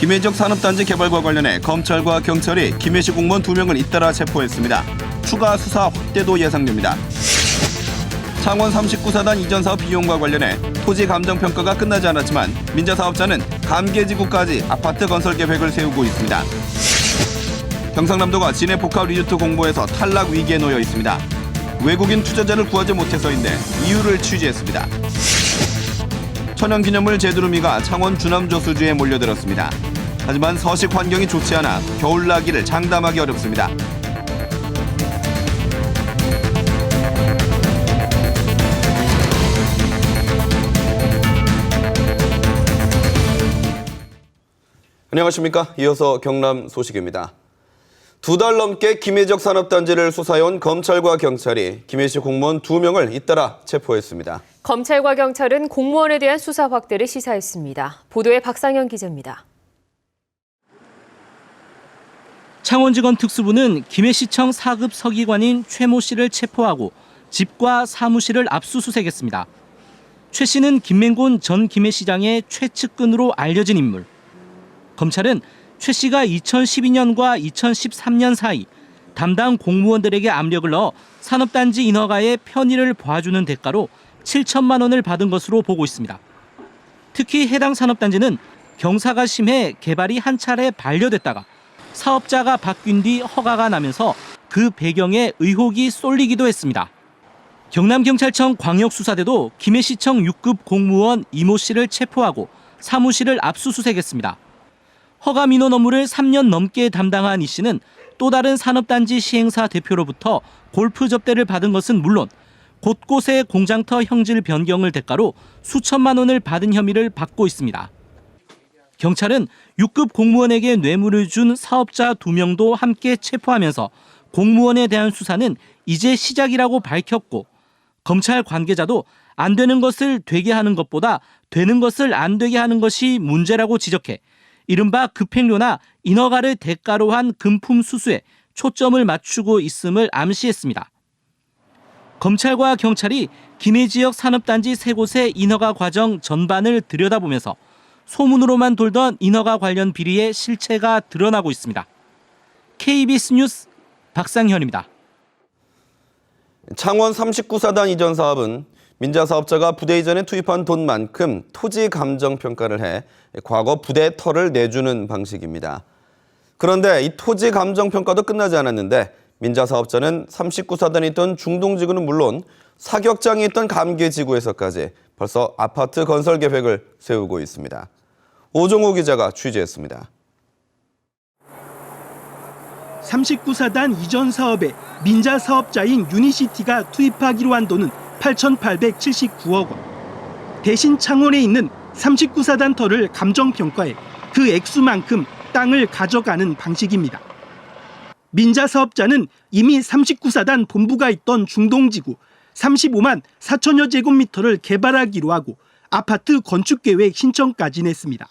김해지역 산업단지 개발과 관련해 검찰과 경찰이 김해시 공무원 두명을 잇따라 체포했습니다. 추가 수사 확대도 예상됩니다. 창원 39사단 이전 사업 비용과 관련해 토지 감정 평가가 끝나지 않았지만 민자 사업자는 감계지구까지 아파트 건설 계획을 세우고 있습니다. 경상남도가 진해 복합 리조트 공모에서 탈락 위기에 놓여 있습니다. 외국인 투자자를 구하지 못해서인데 이유를 취재했습니다. 천연기념물 제두루미가 창원 주남조수주에 몰려들었습니다. 하지만 서식 환경이 좋지 않아 겨울 나기를 장담하기 어렵습니다. 안녕하십니까. 이어서 경남 소식입니다. 두 달 넘게 김해적 산업단지를 수사해온 검찰과 경찰이 김해시 공무원 두명을 잇따라 체포했습니다. 검찰과 경찰은 공무원에 대한 수사 확대를 시사했습니다. 보도에 박상현 기자입니다. 창원지검 특수부는 김해시청 4급 서기관인 최모 씨를 체포하고 집과 사무실을 압수수색했습니다. 최 씨는 김맹곤 전 김해시장의 최측근으로 알려진 인물. 검찰은 최 씨가 2012년과 2013년 사이 담당 공무원들에게 압력을 넣어 산업단지 인허가의 편의를 봐주는 대가로 7천만 원을 받은 것으로 보고 있습니다. 특히 해당 산업단지는 경사가 심해 개발이 한 차례 반려됐다가 사업자가 바뀐 뒤 허가가 나면서 그 배경에 의혹이 쏠리기도 했습니다. 경남경찰청 광역수사대도 김해시청 6급 공무원 이모 씨를 체포하고 사무실을 압수수색했습니다. 허가 민원 업무를 3년 넘게 담당한 이 씨는 또 다른 산업단지 시행사 대표로부터 골프 접대를 받은 것은 물론 곳곳에 공장터 형질 변경을 대가로 수천만 원을 받은 혐의를 받고 있습니다. 경찰은 6급 공무원에게 뇌물을 준 사업자 2명도 함께 체포하면서 공무원에 대한 수사는 이제 시작이라고 밝혔고 검찰 관계자도 안 되는 것을 되게 하는 것보다 되는 것을 안 되게 하는 것이 문제라고 지적해 이른바 급행료나 인허가를 대가로 한 금품 수수에 초점을 맞추고 있음을 암시했습니다. 검찰과 경찰이 김해 지역 산업단지 세 곳의 인허가 과정 전반을 들여다보면서 소문으로만 돌던 인허가 관련 비리의 실체가 드러나고 있습니다. KBS 뉴스 박상현입니다. 창원 39사단 이전 사업은 민자 사업자가 부대 이전에 투입한 돈만큼 토지 감정 평가를 해 과거 부대 터를 내주는 방식입니다. 그런데 이 토지 감정 평가도 끝나지 않았는데 민자 사업자는 39사단에 있던 중동지구는 물론 사격장에 있던 감계지구에서까지 벌써 아파트 건설 계획을 세우고 있습니다. 오종호 기자가 취재했습니다. 39사단 이전 사업에 민자 사업자인 유니시티가 투입하기로 한 돈은 8,879억 원. 대신 창원에 있는 39사단 터를 감정평가해 그 액수만큼 땅을 가져가는 방식입니다. 민자 사업자는 이미 39사단 본부가 있던 중동지구 35만 4천여 제곱미터를 개발하기로 하고 아파트 건축 계획 신청까지 냈습니다.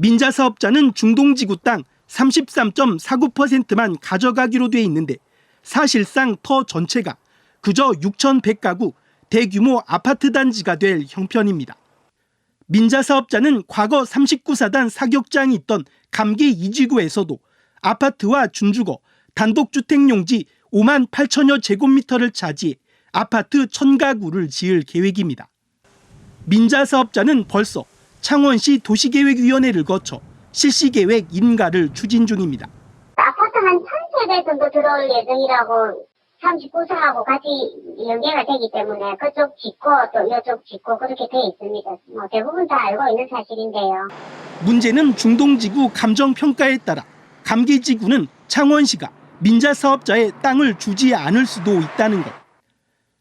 민자 사업자는 중동지구 땅 33.49%만 가져가기로 돼 있는데 사실상 터 전체가 그저 6,100가구 대규모 아파트 단지가 될 형편입니다. 민자 사업자는 과거 39사단 사격장이 있던 감기 이지구에서도 아파트와 준주거, 단독주택 용지 5만 8천여 제곱미터를 차지해 아파트 1000가구를 지을 계획입니다. 민자 사업자는 벌써 창원시 도시계획위원회를 거쳐 실시계획 인가를 추진 중입니다. 아파트 한 1,000세대 정도 들어올 예정이라고 39사하고 같이 연계가 되기 때문에 그쪽 짓고 또 이쪽 짓고 그렇게 돼 있습니다. 뭐 대부분 다 알고 있는 사실인데요. 문제는 중동지구 감정평가에 따라 감기지구는 창원시가 민자 사업자의 땅을 주지 않을 수도 있다는 것.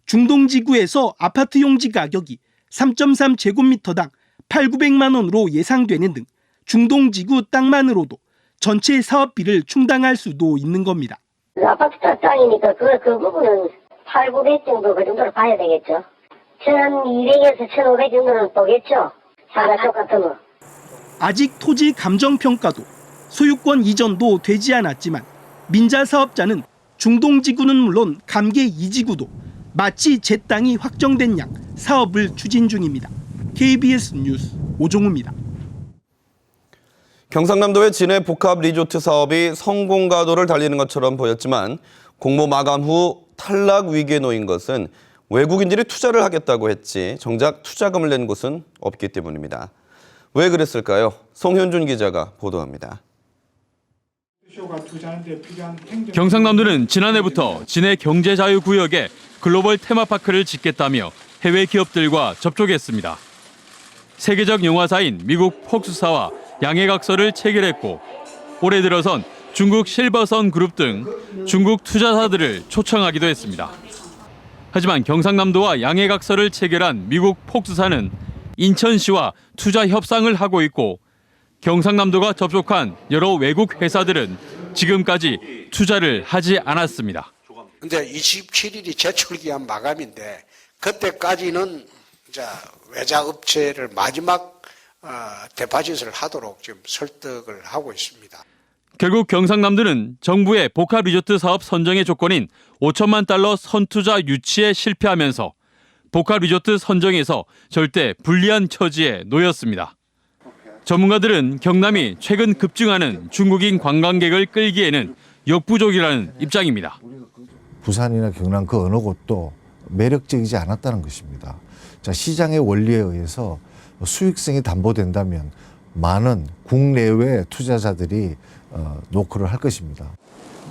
중동지구에서 아파트 용지 가격이 3.3제곱미터당 8, 900만 원으로 예상되는 등 중동지구 땅만으로도 전체 사업비를 충당할 수도 있는 겁니다. 그 아파트 땅이니까 그, 그 부분은 8, 900 정도 그 정도로 봐야 되겠죠. 1200에서 1500 정도는 보겠죠. 하나 똑같으면. 아직 토지 감정평가도 소유권 이전도 되지 않았지만 민자 사업자는 중동지구는 물론 감계 이지구도 마치 제 땅이 확정된 양 사업을 추진 중입니다. KBS 뉴스 오종우입니다. 경상남도의 진해 복합 리조트 사업이 성공 가도를 달리는 것처럼 보였지만 공모 마감 후 탈락 위기에 놓인 것은 외국인들이 투자를 하겠다고 했지 정작 투자금을 낸 곳은 없기 때문입니다. 왜 그랬을까요? 송현준 기자가 보도합니다. 경상남도는 지난해부터 진해 경제자유구역에 글로벌 테마파크를 짓겠다며 해외 기업들과 접촉했습니다. 세계적 영화사인 미국 폭스사와 양해각서를 체결했고 올해 들어선 중국 실버선 그룹 등 중국 투자사들을 초청하기도 했습니다. 하지만 경상남도와 양해각서를 체결한 미국 폭스사는 인천시와 투자 협상을 하고 있고 경상남도가 접촉한 여러 외국 회사들은 지금까지 투자를 하지 않았습니다. 근데 27일이 제출기한 마감인데 그때까지는 이제 외자 업체를 마지막 어, 데파짓을 하도록 지금 설득을 하고 있습니다. 결국 경상남도는 정부의 복합 리조트 사업 선정의 조건인 5천만 달러 선투자 유치에 실패하면서 복합 리조트 선정에서 절대 불리한 처지에 놓였습니다. 전문가들은 경남이 최근 급증하는 중국인 관광객을 끌기에는 역부족이라는 입장입니다. 부산이나 경남 그 어느 곳도 매력적이지 않았다는 것입니다. 자, 시장의 원리에 의해서 수익성이 담보된다면 많은 국내외 투자자들이 어, 노크를 할 것입니다.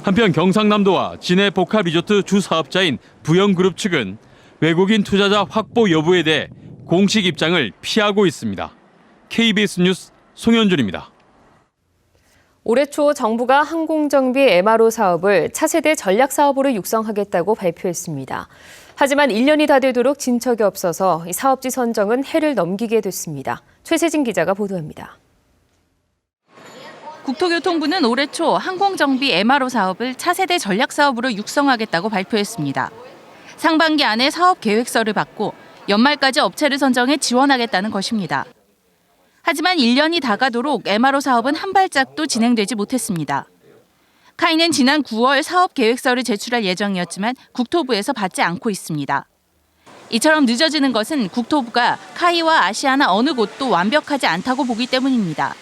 한편 경상남도와 진해 복합 리조트 주 사업자인 부영그룹 측은 외국인 투자자 확보 여부에 대해 공식 입장을 피하고 있습니다. KBS 뉴스 송현준입니다. 올해 초 정부가 항공정비 MRO 사업을 차세대 전략 사업으로 육성하겠다고 발표했습니다. 하지만 1년이 다 되도록 진척이 없어서 이 사업지 선정은 해를 넘기게 됐습니다. 최세진 기자가 보도합니다. 국토교통부는 올해 초 항공정비 MRO 사업을 차세대 전략 사업으로 육성하겠다고 발표했습니다. 상반기 안에 사업 계획서를 받고 연말까지 업체를 선정해 지원하겠다는 것입니다. 하지만 1년이 다가도록 MRO 사업은 한 발짝도 진행되지 못했습니다. 카이는 지난 9월 사업 계획서를 제출할 예정이었지만 국토부에서 받지 않고 있습니다. 이처럼 늦어지는 것은 국토부가 카이와 아시아나 어느 곳도 완벽하지 않다고 보기 때문입니다.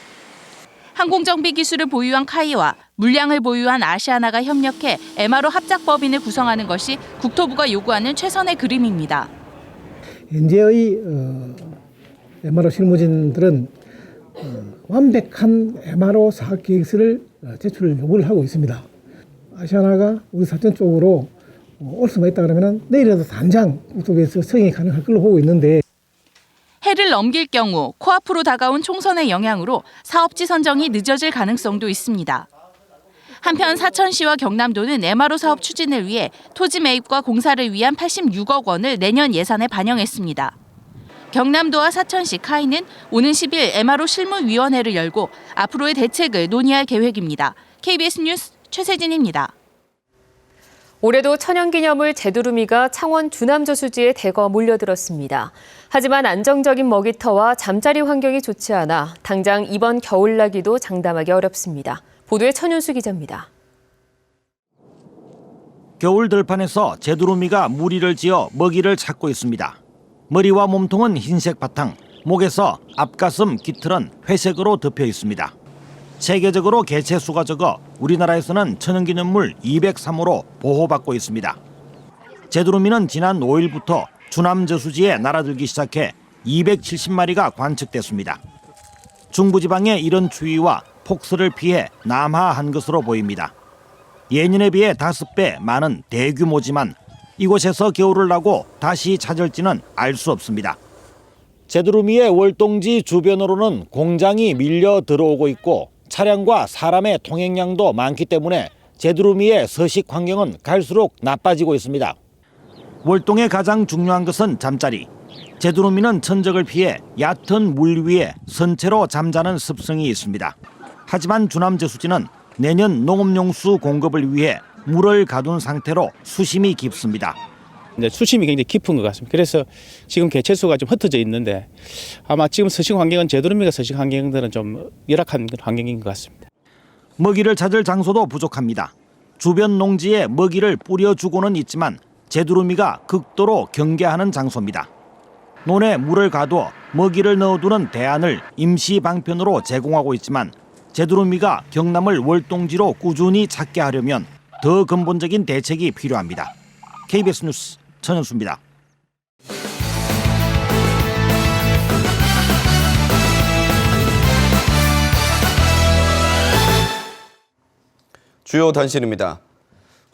항공정비 기술을 보유한 카이와 물량을 보유한 아시아나가 협력해 MRO 합작법인을 구성하는 것이 국토부가 요구하는 최선의 그림입니다. 현재의 어, MRO 실무진들은 어, 완벽한 MRO 사업 계획서를 어, 제출 요구를 하고 있습니다. 아시아나가 우리 사전 쪽으로 어, 올 수만 있다 그러면 내일이라도 당장 국토부에서 승인이 가능할 걸로 보고 있는데 해를 넘길 경우 코앞으로 다가온 총선의 영향으로 사업지 선정이 늦어질 가능성도 있습니다. 한편 사천시와 경남도는 MRO 사업 추진을 위해 토지 매입과 공사를 위한 86억 원을 내년 예산에 반영했습니다. 경남도와 사천시 카이는 오는 10일 MRO 실무위원회를 열고 앞으로의 대책을 논의할 계획입니다. KBS 뉴스 최세진입니다. 올해도 천연기념물 제두루미가 창원 주남저 수지에 대거 몰려들었습니다. 하지만 안정적인 먹이터와 잠자리 환경이 좋지 않아 당장 이번 겨울나기도 장담하기 어렵습니다. 보도에 천윤수 기자입니다. 겨울 들판에서 제두루미가 무리를 지어 먹이를 찾고 있습니다. 머리와 몸통은 흰색 바탕, 목에서 앞가슴, 깃털은 회색으로 덮여 있습니다. 세계적으로 개체 수가 적어 우리나라에서는 천연기념물 203호로 보호받고 있습니다. 제두루미는 지난 5일부터 주남 저수지에 날아들기 시작해 270마리가 관측됐습니다. 중부지방의 이런 추위와 폭설을 피해 남하한 것으로 보입니다. 예년에 비해 다섯 배 많은 대규모지만 이곳에서 겨울을 나고 다시 찾을지는 알 수 없습니다. 제두루미의 월동지 주변으로는 공장이 밀려 들어오고 있고 차량과 사람의 통행량도 많기 때문에 제두루미의 서식 환경은 갈수록 나빠지고 있습니다. 월동의 가장 중요한 것은 잠자리. 제두루미는 천적을 피해 얕은 물 위에 선체로 잠자는 습성이 있습니다. 하지만 주남 저수지는 내년 농업용수 공급을 위해 물을 가둔 상태로 수심이 깊습니다. 이제 수심이 굉장히 깊은 것 같습니다. 그래서 지금 개체수가 좀 흩어져 있는데 아마 지금 서식 환경은 제도루미가 서식 환경들은 좀 열악한 환경인 것 같습니다. 먹이를 찾을 장소도 부족합니다. 주변 농지에 먹이를 뿌려주고는 있지만 제두루미가 극도로 경계하는 장소입니다. 논에 물을 가두어 먹이를 넣어두는 대안을 임시 방편으로 제공하고 있지만 제두로미가 경남을 월동지로 꾸준히 찾게 하려면 더 근본적인 대책이 필요합니다. KBS 뉴스 전현수입니다. 주요 단신입니다.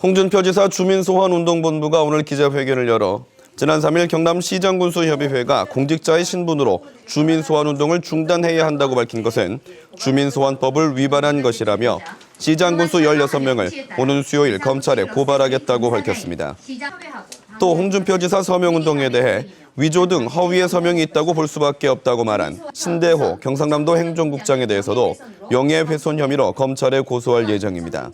홍준표 지사 주민소환운동본부가 오늘 기자회견을 열어 지난 3일 경남시장군수협의회가 공직자의 신분으로 주민소환운동을 중단해야 한다고 밝힌 것은 주민소환법을 위반한 것이라며 시장 군수 16명을 오는 수요일 검찰에 고발하겠다고 밝혔습니다. 또 홍준표 지사 서명운동에 대해 위조 등 허위의 서명이 있다고 볼 수밖에 없다고 말한 신대호 경상남도 행정국장에 대해서도 명예훼손 혐의로 검찰에 고소할 예정입니다.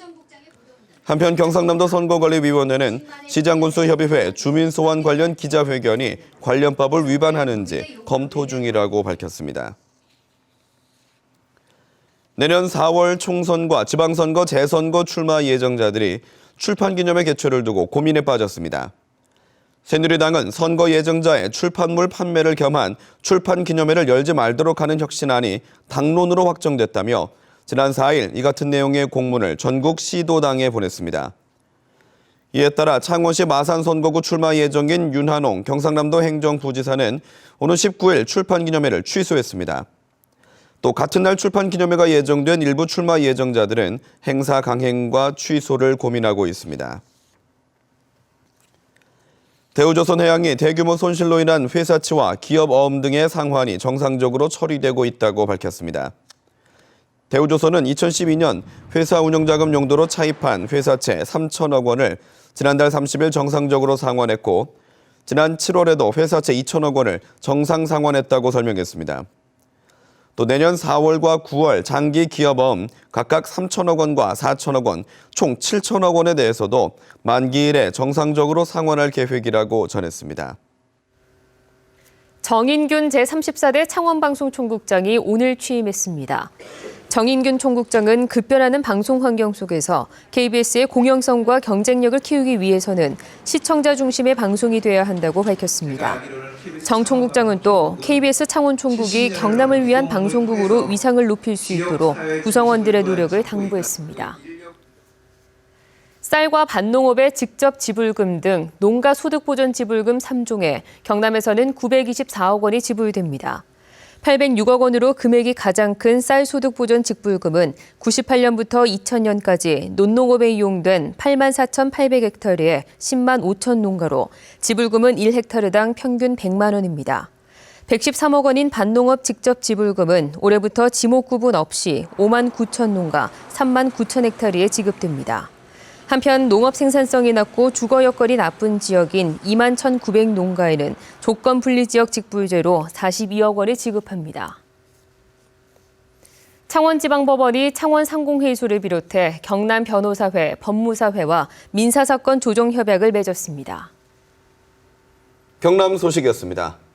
한편 경상남도 선거관리위원회는 시장군수협의회 주민소환 관련 기자회견이 관련법을 위반하는지 검토 중이라고 밝혔습니다. 내년 4월 총선과 지방선거 재선거 출마 예정자들이 출판기념회 개최를 두고 고민에 빠졌습니다. 새누리당은 선거 예정자의 출판물 판매를 겸한 출판 기념회를 열지 말도록 하는 혁신안이 당론으로 확정됐다며 지난 4일 이 같은 내용의 공문을 전국 시도당에 보냈습니다. 이에 따라 창원시 마산 선거구 출마 예정인 윤한홍 경상남도 행정부지사는 오늘 19일 출판 기념회를 취소했습니다. 또 같은 날 출판 기념회가 예정된 일부 출마 예정자들은 행사 강행과 취소를 고민하고 있습니다. 대우조선 해양이 대규모 손실로 인한 회사치와 기업 어음 등의 상환이 정상적으로 처리되고 있다고 밝혔습니다. 대우조선은 2012년 회사 운영자금 용도로 차입한 회사채 3천억 원을 지난달 30일 정상적으로 상환했고 지난 7월에도 회사채 2천억 원을 정상 상환했다고 설명했습니다. 또 내년 4월과 9월 장기 기업어음 각각 3천억 원과 4천억 원, 총 7천억 원에 대해서도 만기일에 정상적으로 상환할 계획이라고 전했습니다. 정인균 제34대 창원방송총국장이 오늘 취임했습니다. 정인균 총국장은 급변하는 방송 환경 속에서 KBS의 공영성과 경쟁력을 키우기 위해서는 시청자 중심의 방송이 돼야 한다고 밝혔습니다. 정 총국장은 또 KBS 창원 총국이 경남을 위한 방송국으로 위상을 높일 수 있도록 구성원들의 노력을 당부했습니다. 쌀과 밭농업의 직접 지불금 등 농가 소득 보전 지불금 3종에 경남에서는 924억 원이 지불됩니다. 806억 원으로 금액이 가장 큰 쌀 소득보전 직불금은 98년부터 2000년까지 논농업에 이용된 8만 4,800헥타르의 10만 5천 농가로 지불금은 1헥타르당 평균 100만 원입니다. 113억 원인 밭농업 직접 지불금은 올해부터 지목 구분 없이 5만 9천 농가 3만 9천 헥타르에 지급됩니다. 한편 농업 생산성이 낮고 주거 여건이 나쁜 지역인 2만 1,900 농가에는 조건 분리 지역 직불제로 42억 원을 지급합니다. 창원지방법원이 창원 상공회의소를 비롯해 경남 변호사회, 법무사회와 민사사건 조정협약을 맺었습니다. 경남 소식이었습니다.